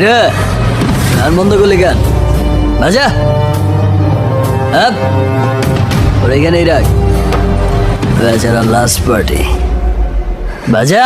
কিরে? গান বন্ধ করলি কেন? বাজা হ্যাঁ ওর এখানেই রাখ। বেচারা লাস্ট পার্টি বাজা